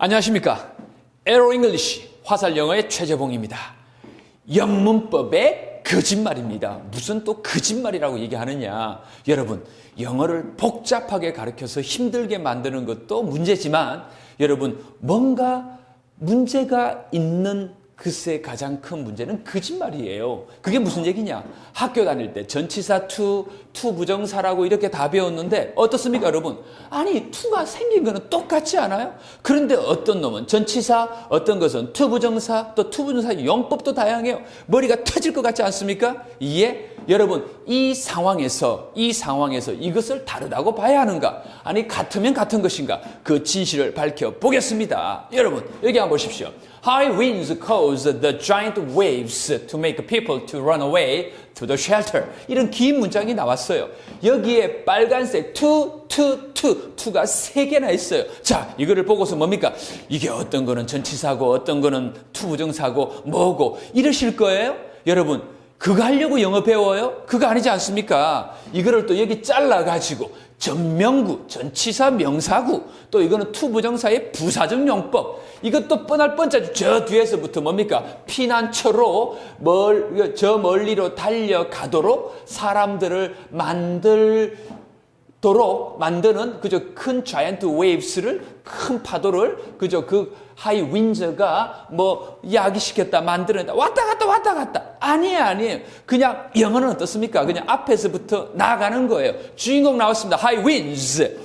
안녕하십니까. 에로 잉글리시 화살 영어의 최재봉입니다. 영문법의 거짓말입니다. 무슨 또 거짓말이라고 얘기하느냐. 여러분, 영어를 복잡하게 가르쳐서 힘들게 만드는 것도 문제지만 여러분, 뭔가 문제가 있는 글쎄 가장 큰 문제는 거짓말이에요. 그게 무슨 얘기냐? 학교 다닐 때 전치사 투, 투 부정사라고 이렇게 다 배웠는데 어떻습니까, 여러분? 아니, 투가 생긴 거는 똑같지 않아요? 그런데 어떤 놈은 전치사, 어떤 것은 투 부정사, 또 투 부정사 용법도 다양해요. 머리가 터질 것 같지 않습니까? 이에 여러분, 이 상황에서, 이 상황에서 이것을 다르다고 봐야 하는가? 아니, 같으면 같은 것인가? 그 진실을 밝혀 보겠습니다. 여러분, 여기 한번 보십시오. High winds cause the giant waves to make people to run away to the shelter. 이런 긴 문장이 나왔어요. 여기에 빨간색 to, to, to, to가 세 개나 있어요. 자, 이거를 보고서 뭡니까? 이게 어떤 거는 전치사고, 어떤 거는 투부정사고, 뭐고, 이러실 거예요? 여러분, 그거 하려고 영어 배워요? 그거 아니지 않습니까? 이거를 또 여기 잘라가지고 전명구, 전치사 명사구, 또 이거는 투부정사의 부사적 용법. 이것도 뻔할 뻔짜지. 저 뒤에서부터 뭡니까? 피난처로 멀, 저 멀리로 달려가도록 사람들을 만들 도록 만드는 그저 큰 자이언트 웨이브스를 큰 파도를 그저 그 하이 윈저가 뭐 야기시켰다 만들어낸다. 왔다 갔다 왔다 갔다. 아니에요 아니에요. 그냥 영어는 어떻습니까? 그냥 앞에서부터 나가는 거예요. 주인공 나왔습니다. 하이 윈즈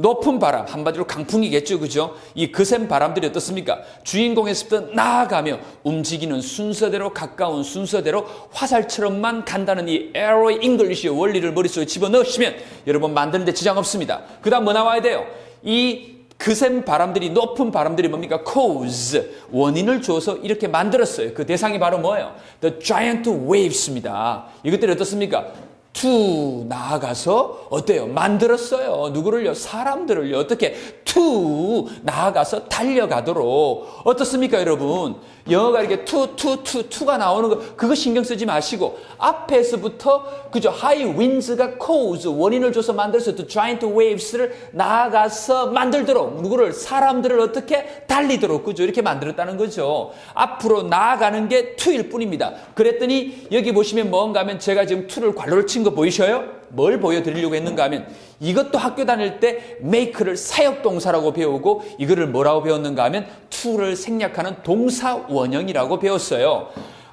높은 바람 한마디로 강풍이겠죠 그죠 이 거센 바람들이 어떻습니까 주인공에서부터 나아가며 움직이는 순서대로 가까운 순서대로 화살처럼만 간다는 이 에로의 잉글리시의 원리를 머릿속에 집어넣으시면 여러분 만드는데 지장 없습니다 그 다음 뭐 나와야 돼요 이 그센 바람들이 높은 바람들이 뭡니까? cause 원인을 줘서 이렇게 만들었어요. 그 대상이 바로 뭐예요? The giant waves입니다. 이것들이 어떻습니까? To 나아가서 어때요? 만들었어요. 누구를요? 사람들을요. 어떻게 to 나아가서 달려가도록 어떻습니까, 여러분? 영어가 이렇게 to to to to가 나오는 거 그거 신경 쓰지 마시고 앞에서부터 그죠? high winds가 cause 원인을 줘서 만들어서 the giant waves를 나아가서 만들도록 누구를 사람들을 어떻게 달리도록 그죠? 이렇게 만들었다는 거죠. 앞으로 나아가는 게 to일 뿐입니다. 그랬더니 여기 보시면 뭔가 하면 제가 지금 to를 괄호를 친 거 보이셔요? 뭘 보여드리려고 했는가 하면 이것도 학교 다닐 때 make를 사역동사라고 배우고 이거를 뭐라고 배웠는가 하면 to를 생략하는 동사 원형이라고 배웠어요.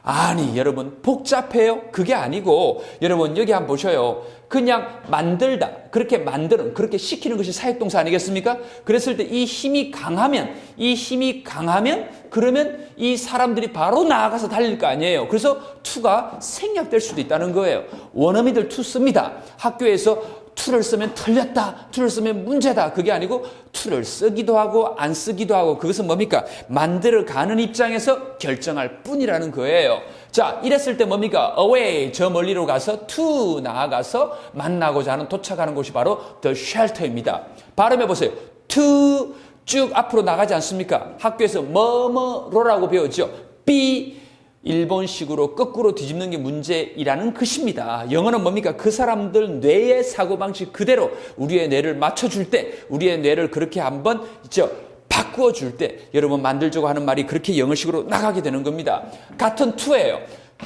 아니 여러분 복잡해요? 그게 아니고 여러분 여기 한번 보셔요. 그냥 만들다 그렇게 만드는 그렇게 시키는 것이 사역동사 아니겠습니까? 그랬을 때 이 힘이 강하면 이 힘이 강하면 그러면 이 사람들이 바로 나아가서 달릴 거 아니에요. 그래서 투가 생략될 수도 있다는 거예요. 원어민들 투 씁니다. 학교에서 투를 쓰면 틀렸다. 투를 쓰면 문제다. 그게 아니고 투를 쓰기도 하고 안 쓰기도 하고 그것은 뭡니까? 만들어 가는 입장에서 결정할 뿐이라는 거예요. 자, 이랬을 때 뭡니까? away 저 멀리로 가서 to 나아가서 만나고자 하는 도착하는 곳이 바로 the shelter입니다. 발음해 보세요. to 쭉 앞으로 나가지 않습니까? 학교에서 뭐뭐로라고 배웠죠. be 일본식으로 거꾸로 뒤집는 게 문제이라는 것입니다. 영어는 뭡니까? 그 사람들 뇌의 사고방식 그대로 우리의 뇌를 맞춰줄 때, 우리의 뇌를 그렇게 한번, 있죠? 바꾸어 줄 때, 여러분 만들자고 하는 말이 그렇게 영어식으로 나가게 되는 겁니다. 같은 to예요.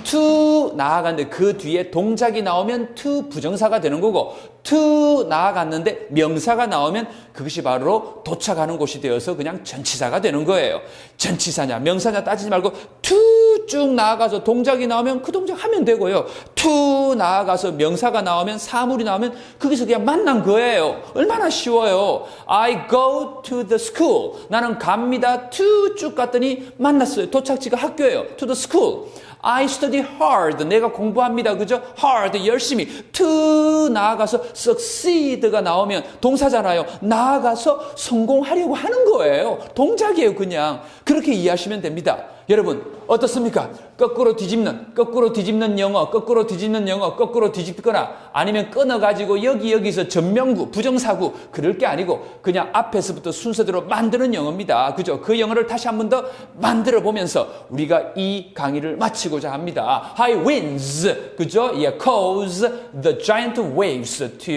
To 나아갔는데 그 뒤에 동작이 나오면 to 부정사가 되는 거고 to 나아갔는데 명사가 나오면 그것이 바로 도착하는 곳이 되어서 그냥 전치사가 되는 거예요. 전치사냐 명사냐 따지지 말고 to 쭉 나아가서 동작이 나오면 그 동작 하면 되고요. to 나아가서 명사가 나오면 사물이 나오면 거기서 그냥 만난 거예요. 얼마나 쉬워요. I go to the school. 나는 갑니다. to 쭉 갔더니 만났어요. 도착지가 학교예요. to the school. I study hard. 내가 공부합니다. 그죠? hard. 열심히. to 나아가서 succeed가 나오면 동사잖아요. 나아가서 성공하려고 하는 거예요. 동작이에요, 그냥. 그렇게 이해하시면 됩니다. 여러분, 어떻습니까? 거꾸로 뒤집는, 거꾸로 뒤집는 영어, 거꾸로 뒤집는 영어, 거꾸로 뒤집거나 아니면 끊어가지고 여기, 여기서 전명구, 부정사구, 그럴 게 아니고 그냥 앞에서부터 순서대로 만드는 영어입니다. 그죠? 그 영어를 다시 한 번 더 만들어 보면서 우리가 이 강의를 마치고자 합니다. High winds, 그죠? Yeah, cause the giant waves to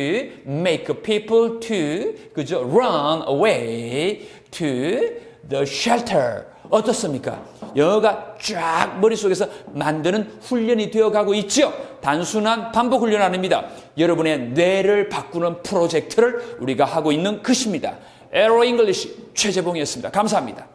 make people to, 그죠? Run away to the shelter. 어떻습니까? 영어가 쫙 머릿속에서 만드는 훈련이 되어 가고 있죠? 단순한 반복 훈련 아닙니다. 여러분의 뇌를 바꾸는 프로젝트를 우리가 하고 있는 것입니다. 에로 잉글리시 최재봉이었습니다. 감사합니다.